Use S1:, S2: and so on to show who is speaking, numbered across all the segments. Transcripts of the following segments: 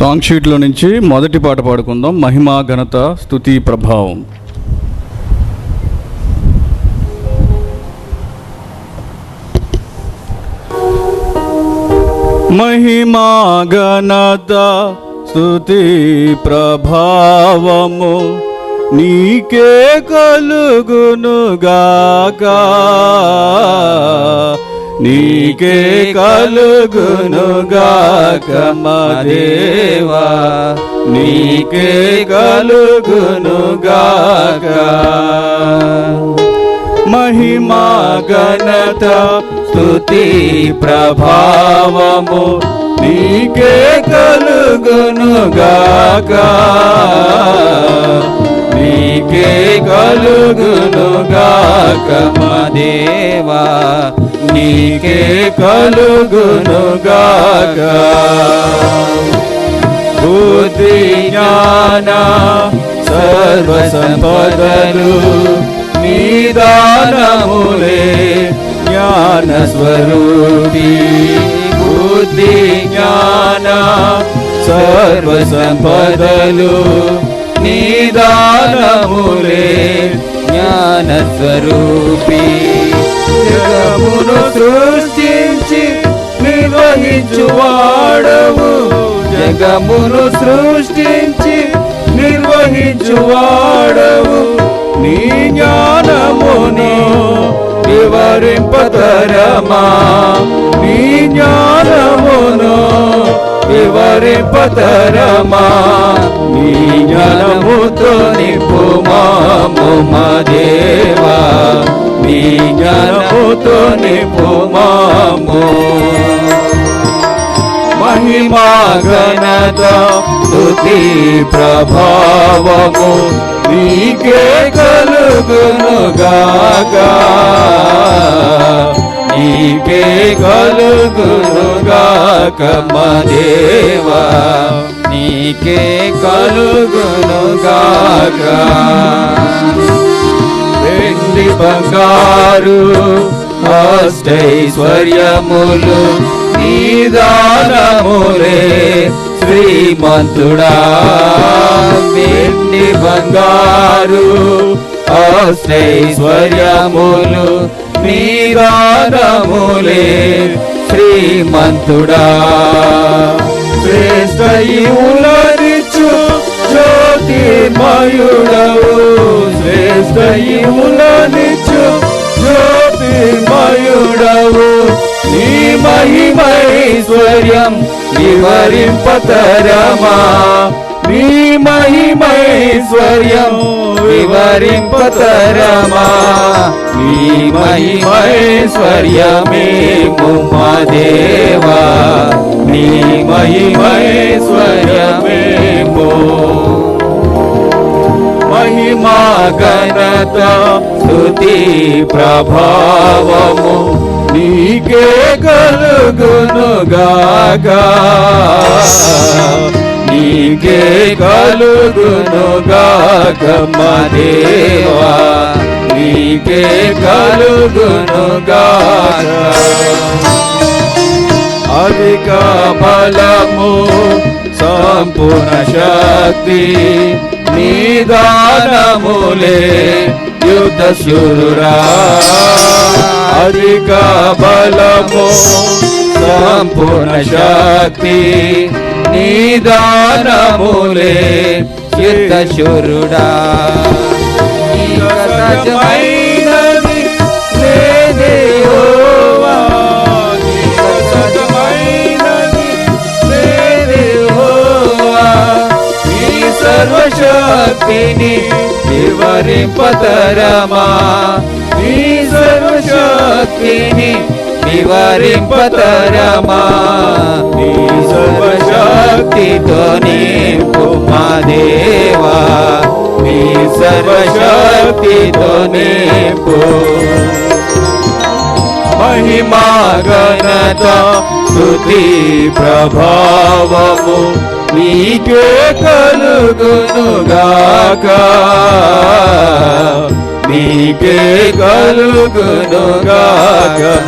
S1: Song షీట్లో నుంచి మొదటి పాట పాడుకుందాం. మహిమా ఘనత స్తుతి ప్రభావం. మహిమా ఘనత స్థుతి ప్రభావము నీకే కలుగునుగాక. నీకే కలుగునుగాక మదేవా నీకే కలుగునుగాక. మహిమా గణత స్తుతి ప్రభావము నీకే కలుగునుగాక. నీకే కలుగునుగాక మదేవా నీకే కలుగునుగాక. బుద్ధి జ్ఞాన సర్వ సంపదలు నిదానములే జ్ఞాన స్వరూపీ సర్వ సంపదలు నిదానములే జ్ఞాన స్వరూపి జగమును సృష్టించి నిర్వహించువాడవు జగమును సృష్టించి నిర్వహించువాడవు నీ జ్ఞానమును వివరింపతరమా నీ వివరింపతరమా నీ జ్ఞానముతో నిపుమాము మా దేవా నీ జ్ఞానముతో నిపుమాము మహిమా ఘనత స్తుతి ప్రభావము నీకే కలుగునుగాక నీకే కమదేవా నీకే కలుగునుగాక. వెండి బంగారు అష్టైశ్వర్యములు నీదానములే శ్రీమంతుడా. వెండి బంగారు అష్టైశ్వర్యములు నీదానములే శ్రీమంతుడా. శ్రేష్ట ఇవులనిచ్చు జ్యోతిర్మయుడవు శ్రేష్ట ఇవులనిచ్చు జ్యోతిర్మయుడవు నీ మహిమైశ్వర్యం వివరింపతరమా నీ మహిమైశ్వర్యం వివరింపతరమా? నీ మహిమైశ్వర్యమే మా దేవా నీ మహిమైశ్వర్యమే మహిమా గణత స్తుతి ప్రభావము నీకే కలుగునుగాక. నీకే కలుగునుగాక మా దేవా నీకే కలుగునుగాక అధిక బలము సంపూర్ణ శక్తి నిదానములే యుద్ధ శూరురా అధిక బలము సంపూర్ణ శక్తి నిదానములే యుద్ధ శూరుడా సజమైనది లేదే యెహోవా. సజమైనది లేదే యెహోవా. ఈ సర్వశక్తిని వివరింపతరమా ఈ భక్తిని వివరింపతరమా నీ సర్వశక్తితో నింపు మా దేవా. నీ సర్వశక్తితో నింపు మహిమా ఘనత స్తుతి ప్రభావము నీకే కలుగునుగాక. నీకే కలుగునుగాక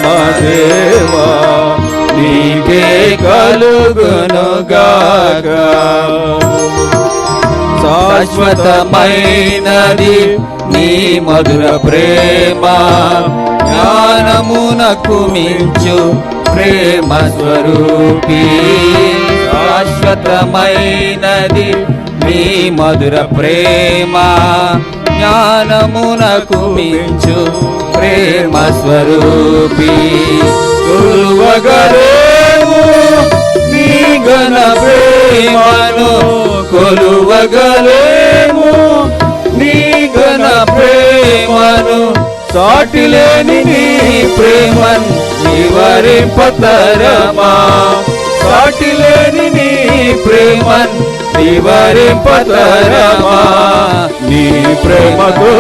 S1: మా దేవా. నీకే కలుగునుగాక. శాశ్వతమైనది నీ మధుర ప్రేమ జ్ఞానమునకు మించు ప్రేమ స్వరూపీ. శాశ్వతమైనది నీ మధుర ప్రేమ జ్ఞానమునకు మించు ప్రేమ స్వరూపి. కొలువగలేము నీ గణ ప్రేమను కొలువగలేము. నీ గణ ప్రేమను సాటిలేని నీ ప్రేమన్ వివరింపతరమా సాటిలేని నీ ప్రేమన్ వివరింపతరమా పతరమా ప్రేమతో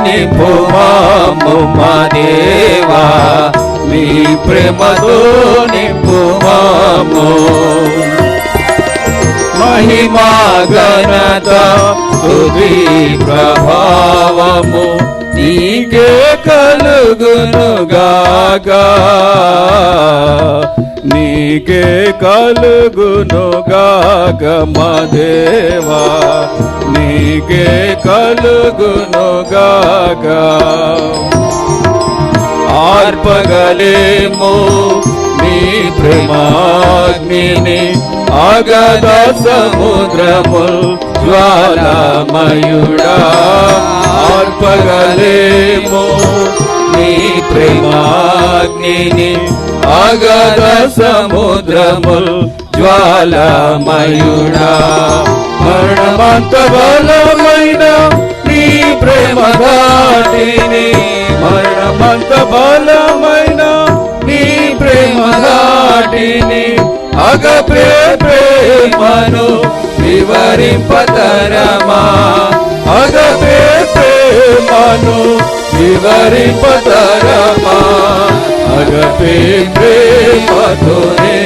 S1: నింపు మాము మా దేవా. నీ ప్రేమతో నింపు మహిమా గణత తుది ప్రభావము నీకే కలుగునుగాక. నీకే కలుగునుగాక మా నీకే కలుగునుగాక. ఆర్పగలేము నీ ప్రేమాగ్ని అగద సముద్రము జ్వాలమయుడా. ఆర్పగలేము నీ ప్రేమా ప్రేమాగ్నిని అగద సముద్రము జ్వాలమయుడా. మరణమంత బలమైన నీ ప్రేమ దాటిని మరణమంత బలమైన నీ ప్రేమ ఘాటిని అగపే ప్రేమను వివరింపతరమా ప్రేమను వివరింపతరమా అగపే ప్రేమతోనే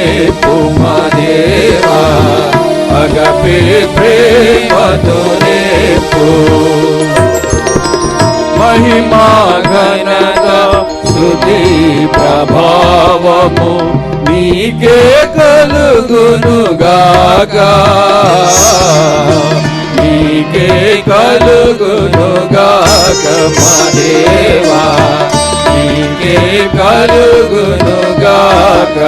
S1: పుమదేవా. అగపే ప్రేమతోనే పో. మహిమా ఘనత శృతి ప్రభావము నీకే కలుగునుగాక. నీకే కలుగునుగాక మదేవా నీకే కలుగునుగాక.